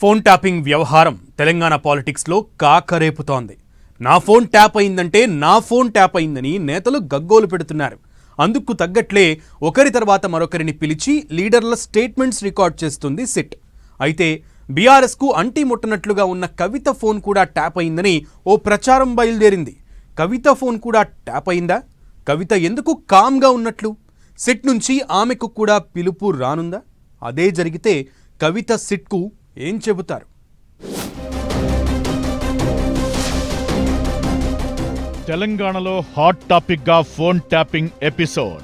Phone tapping వ్యవహారం తెలంగాణ పాలిటిక్స్లో కాకరేపుతోంది. నా ఫోన్ ట్యాప్ అయిందంటే నా ఫోన్ ట్యాప్ అయిందని నేతలు గగ్గోలు పెడుతున్నారు. అందుకు తగ్గట్లే ఒకరి తర్వాత మరొకరిని పిలిచి లీడర్ల స్టేట్మెంట్స్ రికార్డ్ చేస్తుంది సిట్. అయితే బీఆర్ఎస్కు అంటి ముట్టనట్లుగా ఉన్న కవిత ఫోన్ కూడా ట్యాప్ అయిందని ఓ ప్రచారం బయలుదేరింది. కవిత ఫోన్ కూడా ట్యాప్ అయిందా? కవిత ఎందుకు కామ్గా ఉన్నట్లు? సిట్ నుంచి ఆమెకు కూడా పిలుపు రానుందా? అదే జరిగితే కవిత సిట్కు ఏం చెబుతారు? తెలంగాణలో హాట్ టాపిక్గా phone tapping episode.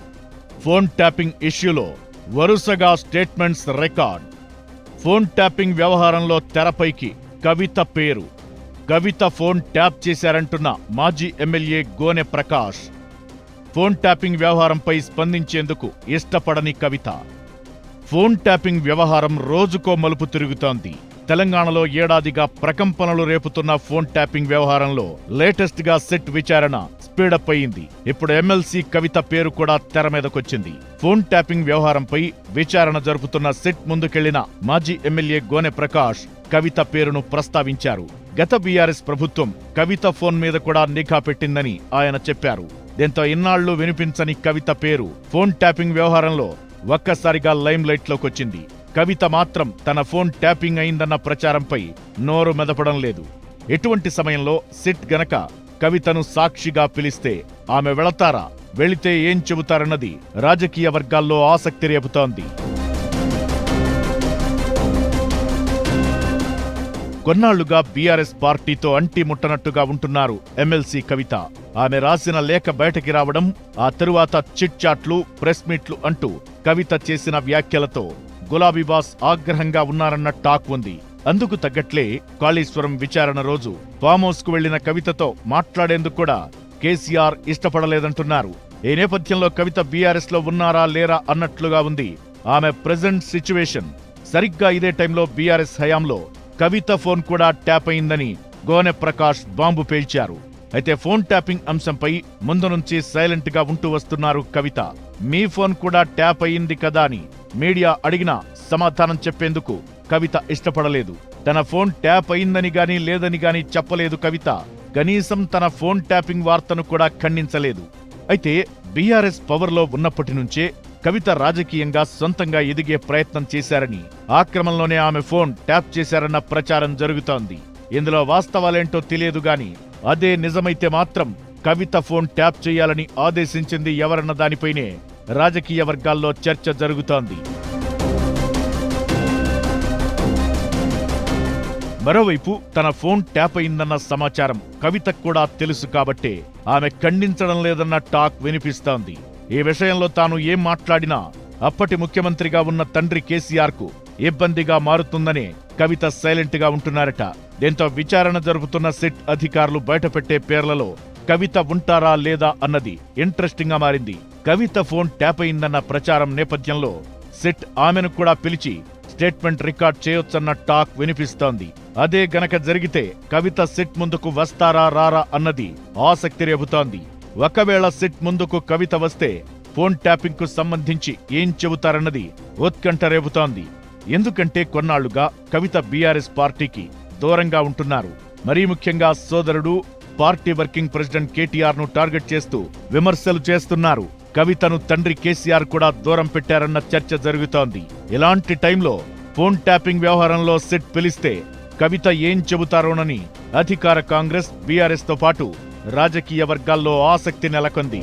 Phone tapping ఇష్యూలో వరుసగా స్టేట్మెంట్స్ రికార్డ్. ఫోన్ ట్యాపింగ్ వ్యవహారంలో తెరపైకి కవిత పేరు. కవిత ఫోన్ ట్యాప్ చేశారంటున్న మాజీ MLA Gone Prakash. Phone tapping వ్యవహారంపై స్పందించేందుకు ఇష్టపడని కవిత. ఫోన్ ట్యాపింగ్ వ్యవహారం రోజుకో మలుపు తిరుగుతోంది. తెలంగాణలో ఏడాదిగా ప్రకంపనలు రేపుతున్న ఫోన్ ట్యాపింగ్ వ్యవహారంలో లేటెస్ట్గా సెట్ విచారణ స్పీడప్ అయింది. ఇప్పుడు ఎమ్మెల్సీ కవిత పేరు కూడా తెర మీదకొచ్చింది. ఫోన్ ట్యాపింగ్ వ్యవహారంపై విచారణ జరుపుతున్న సెట్ ముందుకెళ్ళిన మాజీ ఎమ్మెల్యే గోనె ప్రకాష్ కవిత పేరును ప్రస్తావించారు. గత బీఆర్ఎస్ ప్రభుత్వం కవిత ఫోన్ మీద కూడా నిఘా పెట్టిందని ఆయన చెప్పారు. దీంతో ఇన్నాళ్ళు వినిపించని కవిత పేరు ఫోన్ ట్యాపింగ్ వ్యవహారంలో ఒక్కసారిగా లైమ్ లైట్లోకి వచ్చింది. కవిత మాత్రం తన ఫోన్ ట్యాపింగ్ అయిందన్న ప్రచారంపై నోరు మెదపడం లేదు. ఎటువంటి సమయంలో సిట్ గనక కవితను సాక్షిగా పిలిస్తే ఆమె వెళతారా? వెళితే ఏం చెబుతారన్నది రాజకీయ వర్గాల్లో ఆసక్తి రేపుతోంది. కొన్నాళ్ళుగా బీఆర్ఎస్ పార్టీతో అంటి ముట్టనట్టుగా ఉంటున్నారు ఎమ్మెల్సీ కవిత. ఆమె రాసిన లేఖ బయటకి రావడం ఆ తరువాత చిట్ చాట్లు ప్రెస్ మీట్లు అంటూ కవిత చేసిన వ్యాఖ్యలతో గులాబీబాస్ ఆగ్రహంగా ఉన్నారన్న టాక్ ఉంది. అందుకు తగ్గట్లే కాళేశ్వరం విచారణ రోజు ఫామ్ హౌస్కు వెళ్ళిన కవితతో మాట్లాడేందుకు కూడా కేసీఆర్ ఇష్టపడలేదంటున్నారు. ఈ నేపథ్యంలో కవిత బీఆర్ఎస్లో ఉన్నారా లేరా అన్నట్లుగా ఉంది. ఆమె ప్రెజెంట్ సిచ్యువేషన్ సరిగ్గా ఇదే టైంలో బీఆర్ఎస్ హయాంలో కవిత ఫోన్ కూడా ట్యాప్ అయిందని గోనె ప్రకాష్ బాంబు పేల్చారు. అయితే ఫోన్ ట్యాపింగ్ అంశంపై ముందు నుంచి సైలెంట్గా ఉంటూ వస్తున్నారు కవిత. మీ ఫోన్ కూడా ట్యాప్ అయింది కదా అని మీడియా అడిగినా సమాధానం చెప్పేందుకు కవిత ఇష్టపడలేదు. తన ఫోన్ ట్యాప్ అయిందని గాని లేదని గాని చెప్పలేదు కవిత. కనీసం తన ఫోన్ ట్యాపింగ్ వార్తను కూడా ఖండించలేదు. అయితే బీఆర్ఎస్ పవర్లో ఉన్నప్పటి నుంచే కవిత రాజకీయంగా సొంతంగా ఎదిగే ప్రయత్నం చేశారని ఆక్రమణలోనే ఆమె ఫోన్ ట్యాప్ చేశారన్న ప్రచారం జరుగుతోంది. ఇందులో వాస్తవాలేంటో తెలియదు గాని అదే నిజమైతే మాత్రం కవిత ఫోన్ ట్యాప్ చేయాలని ఆదేశించింది ఎవరన్న దానిపైనే రాజకీయ వర్గాల్లో చర్చ జరుగుతోంది. మరోవైపు తన ఫోన్ ట్యాప్ అయిందన్న సమాచారం కవితకు కూడా తెలుసు కాబట్టే ఆమె ఖండించడం లేదన్న టాక్ వినిపిస్తోంది. ఈ విషయంలో తాను ఏం మాట్లాడినా అప్పటి ముఖ్యమంత్రిగా ఉన్న తండ్రి కేసీఆర్కు ఇబ్బందిగా మారుతుందనే కవిత సైలెంట్గా ఉంటున్నారట. దీంతో విచారణ జరుపుతున్న సిట్ అధికారులు బయటపెట్టే పేర్లలో కవిత ఉంటారా లేదా అన్నది ఇంట్రెస్టింగ్గా మారింది. కవిత ఫోన్ ట్యాప్ అయిందన్న ప్రచారం నేపథ్యంలో సిట్ ఆమెను కూడా పిలిచి స్టేట్మెంట్ రికార్డ్ చేయొచ్చన్న టాక్ వినిపిస్తోంది. అదే గనక జరిగితే కవిత సిట్ ముందుకు వస్తారా రారా అన్నది ఆసక్తి రేపుతోంది. ఒకవేళ సిట్ ముందుకు కవిత వస్తే ఫోన్ ట్యాపింగ్కు సంబంధించి ఏం చెబుతారన్నది ఉత్కంఠ రేపుతోంది. ఎందుకంటే కొన్నాళ్ళుగా కవిత బీఆర్ఎస్ పార్టీకి దూరంగా ఉంటున్నారు. మరీ ముఖ్యంగా సోదరుడు పార్టీ వర్కింగ్ ప్రెసిడెంట్ కేటీఆర్ను టార్గెట్ చేస్తూ విమర్శలు చేస్తున్నారు. కవితను తండ్రి కేసీఆర్ కూడా దూరం పెట్టారన్న చర్చ జరుగుతోంది. ఇలాంటి టైంలో ఫోన్ ట్యాపింగ్ వ్యవహారంలో సిట్ పిలిస్తే కవిత ఏం చెబుతారోనని అధికార కాంగ్రెస్ బీఆర్ఎస్తో పాటు రాజకీయ వర్గాల్లో ఆసక్తి నెలకొంది.